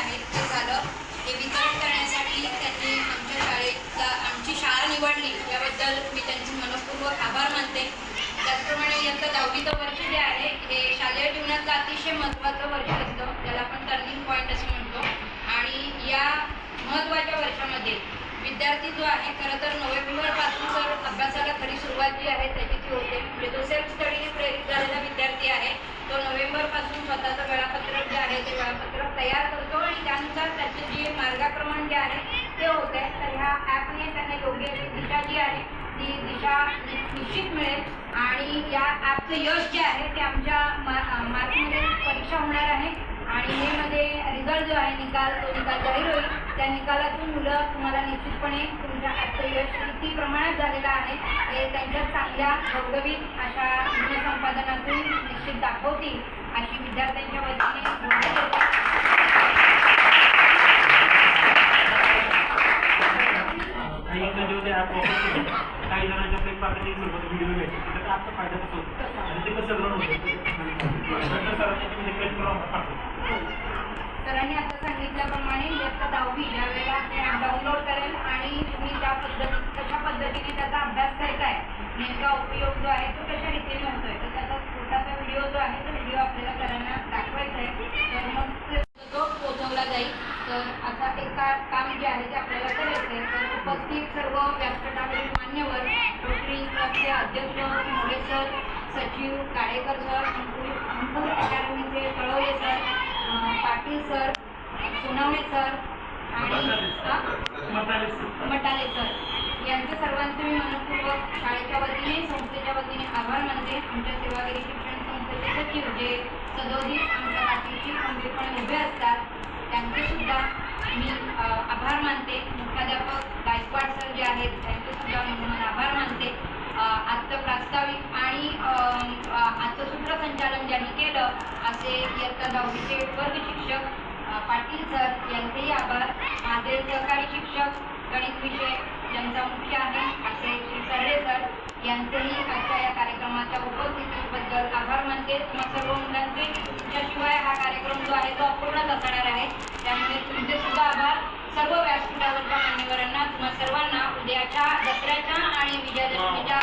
आहे ते झालं. हे वितरण करण्यासाठी त्यांनी आमच्या शाळेतला आमची शाळा निवडली. याबद्दल मी त्यांचे मनपूर्वक आभार मानते. त्याचप्रमाणे इयत्ता दहावीचं वर्ष जे आहे हे शालेय जीवनातलं अतिशय महत्त्वाचं वर्ष असतं. ज्याला आपण टर्निंग पॉईंट असं म्हणतो. आणि या महत्त्वाच्या वर्षामध्ये विद्यार्थी जो आहे खरं तर नोव्हेंबरपासून जर अभ्यासाला खरी सुरुवात जी आहे त्याची ती होते. म्हणजे तो सेल्फ स्टडीने प्रेरित झाला विद्यार्थी आहे तो नोव्हेंबरपासून स्वतःचं वेळापत्रक जे आहे ते वेळापत्रक तयार करतो आणि त्यानुसार त्याचे जे मार्गक्रमण आहे ते होते तर ह्या ॲपने त्यांना योग्य दिशा जी आहे ती दिशा निश्चित मिळेल. आणि या ॲपचं यश जे आहे ते आमच्या मा मार्चमध्ये परीक्षा होणार आहे. आणि मेमध्ये रिझल्ट जो आहे निकाल तो निकाल जाहीर होईल. त्या निकालातून मुलं तुम्हाला निश्चितपणे तुमच्या ॲपचं यश किती प्रमाणात झालेलं आहे हे त्यांच्या चांगल्या घवघवीत अशा गुणसंपादनातून निश्चित दाखवतील अशी विद्यार्थ्यांची वतीने ग्वाही देते काही म्हणजे होते ॲप वापर केले काही जणांच्या आपल्या पाठाची सोबत व्हिडिओ फायदा होतो. आणि ते कसं होतं? सरांनी आता सांगितल्याप्रमाणे इयत्ता दहावी ज्या वेळेला ते डाउनलोड करेल आणि तुम्ही त्या पद्धती कशा पद्धतीने त्याचा अभ्यास करताय नेमका उपयोग जो आहे तो कशा रीतीने होतोय तर त्याचा छोटासा व्हिडिओ जो आहे तो व्हिडिओ आपल्याला सरांना दाखवायचा आहे. तर मग ते- तो पोहोचवला जाईल तर आता एक का काम जे आहे ते आपल्याला करायचं आहे तर उपस्थित सर्व व्यासपीठावरील मान्यवर रोटरी क्लबचे अध्यक्ष मोरे सर सचिव Kalekar sir Ankur Ankur अकॅडमीचे Talawale sir Patil sir Sonawane sir आणि? मटाले सर. यांच्या सर्वांचे मी मनपूर्वक शाळेच्या वतीने संस्थेच्या वतीने आभार मानते. आमच्या सेवागिरी शिक्षण संस्थेचे सचिव जे सदोदित आमच्या पाठीशी खंबीरपणे उभे असतात त्यांचे सुद्धा मी आभार मानते मुख्याध्यापक गायकवाड सर जे आहेत त्यांचे सुद्धा मी म्हणून आभार मानते अ, आजचं प्रास्ताविक आणि अ, अ, संचालन ज्यांनी केलं असे इयत्ता दहावीचे वर्ग शिक्षक पाटील सर यांचेही आभार. माझे सहकारी शिक्षक गणित विषय ज्यांचा मुख्य आहे असे श्री सरडे सर यांचेही आजच्या या कार्यक्रमाच्या उपस्थितीबद्दल आभार मानते. तुम्हा सर्व मुलांचे तुमच्याशिवाय हा कार्यक्रम जो आहे तो अपूर्णच असणार आहे. त्यामुळे तुमचे सुद्धा आभार. सर्व व्यासपीठावरच्या मान्यवरांना तुम्हा सर्वांना उद्याच्या दसऱ्याच्या आणि विजयादशमीच्या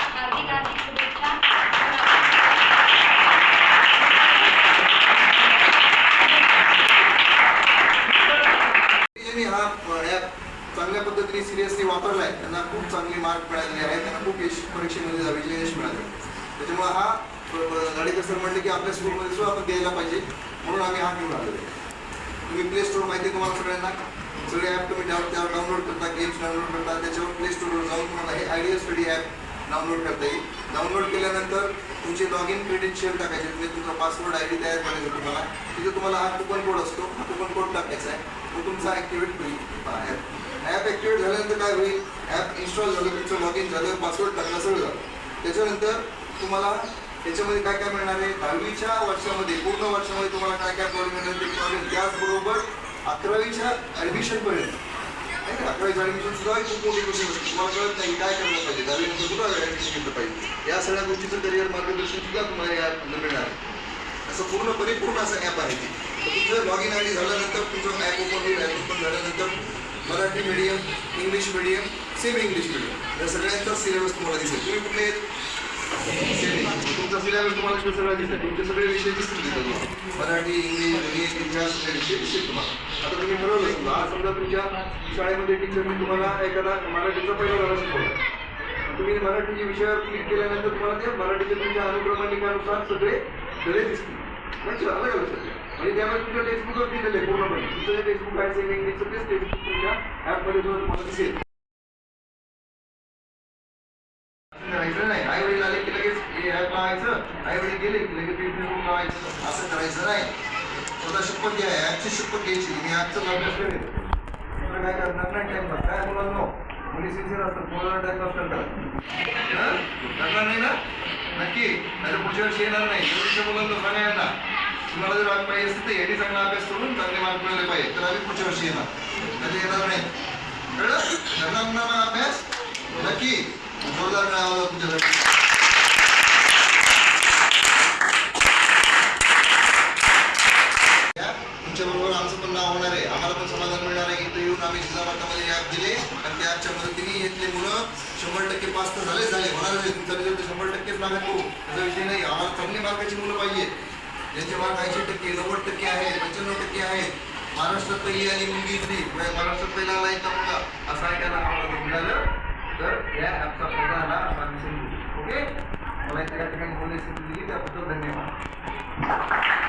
या चांगल्या पद्धतीने सिरियसली वापरला आहे त्यांना खूप चांगले मार्क मिळालेले आहेत त्यांना खूप यश परीक्षेमध्ये विजय यश मिळाले. त्याच्यामुळे हा गाडीकर सर म्हणले की आपल्या स्कूलमध्ये सुद्धा आपण द्यायला पाहिजे म्हणून आम्ही हा घेऊन आलेलो आहे. तुम्ही प्ले स्टोर माहिती तुम्हाला सगळ्यांना? सगळे ॲप तुम्ही डाव त्यावर डाउनलोड करता गेम्स डाउनलोड करता त्याच्यावर प्ले स्टोरवर जाऊन तुम्हाला हे आयडिया स्टडी ॲप डाउनलोड करता येईल. डाउनलोड केल्यानंतर तुमचे लॉग इन क्रेडेन्शियल टाकायचे. म्हणजे तुमचा पासवर्ड आय डी तयार करायचा तुम्हाला. तिथे तुम्हाला हा कुपन कोड असतो. हा कुपन कोड टाकायचा आहे. तो तुमचा ॲक्टिवेट होईल. ॲप ॲप ॲक्टिवेट झाल्यानंतर काय होईल? ॲप इन्स्टॉल झालं तुमचं लॉग इन झालं पासवर्ड टाकलं सगळं झालं. त्याच्यानंतर तुम्हाला त्याच्यामध्ये काय काय मिळणार आहे? दहावीच्या वर्षामध्ये पूर्ण वर्षामध्ये तुम्हाला काय काय प्रॉब्लेम मिळणार ते प्रॉब्लेम त्याचबरोबर अकरावीच्या ॲडमिशनपर्यंत नाही का अकरावीचं ॲडमिशन सुद्धा खूप मोठी गोष्ट असते तुम्हाला कळत नाही काय करायला पाहिजे दहावीनंतर कुठं ॲडमिशन घेतलं पाहिजे या सगळ्या गोष्टीचं करिअर मार्गदर्शन सुद्धा तुम्हाला या ॲपमधून मिळणार आहे असं पूर्ण परिपूर्ण असं ॲप आहे ते तर तुमचं लॉग इन आय डी झाल्यानंतर तुमचं ॲप ओपन होईल ॲप ओपन झाल्यानंतर Marathi medium English medium semi English medium या सगळ्यांचा सिलेबस तुम्हाला दिसेल. तुम्ही कुठले तुमचा सिलेबस तुम्हाला तो सगळा दिसत तुमचे सगळे विषय दिसतील तिथं मराठी इंग्लिश गणित इतिहास सगळे विषय दिसतील तुम्हाला. आता तुम्ही ठरवलं समजा आज समजा तुमच्या शाळेमध्ये टीचरने तुम्हाला एखादा मराठीचा पहिला धडा शिकवला. तुम्ही मराठीच्या विषयावर क्लिक केल्यानंतर तुम्हाला ते मराठीच्या तुमच्या अनुक्रमणिकानुसार सगळे धडे दिसतील. म्हणजे अलग अलग सगळे म्हणजे त्यामुळे तुमच्या टेक्स्टबुकवर दिलेलं आहे पूर्णपणे. तुमचं जे टेक्स्टबुक आहे सेमी इंग्लिशचं तेच टेक्स्टबुक तुमच्या ॲपमध्ये सुद्धा तुम्हाला दिसेल असं करायचं नाही आई वडील आले की लगेच हे ॲप लावायचं आई वडील गेले की लगेच फेसबुक लावायचं असं करायचं नाही स्वतः शपथ घ्या ॲपची शपथ घ्यायची. मी आजचं लग्न करेन दुसरं काय करणार? नाही टाइमपास काय मुलांनो मुली सिन्सिअर असतात मुलांना टाइमपास करतात. हं? करणार नाही ना? नक्की. नाही पुढच्या वर्षी येणार नाही. तुमच्या मुलांना सांगा यांना. तुम्हाला जर आज पाहिजे असते तर यांनी चांगला अभ्यास करून चांगले मार्क मिळाले पाहिजे. तर आम्ही पुढच्या वर्षी येणार. नाही येणार नाही. कळलं? करणार मुलांना अभ्यास? नक्की. जोरदार मिळावा तुमच्यासाठी तुमच्या बरोबर आमचं पण नाव होणार आहे आम्हाला कारण ॲपच्या मदतीने इथले मुलं शंभर टक्के पास तर झालेच झाले. होणार आहे तुमचा रिझल्ट शंभर टक्केच लागत हो. त्याचा विषय नाही. आम्हाला चांगली मार्काची मुलं पाहिजे. ज्यांचे मार्क ऐंशी टक्के नव्वद टक्के आहेत पंच्याण्णव टक्के आहेत महाराष्ट्रात पहिली आली मुलगी इथली. महाराष्ट्रात पहिला आला एक मुलगा असं ऐकायला आम्हाला मिळालं तर या ॲपचा फायदा आला असा आम्ही ओके? मला इथे या ठिकाणी बोलण्याची दिली त्याबद्दल धन्यवाद.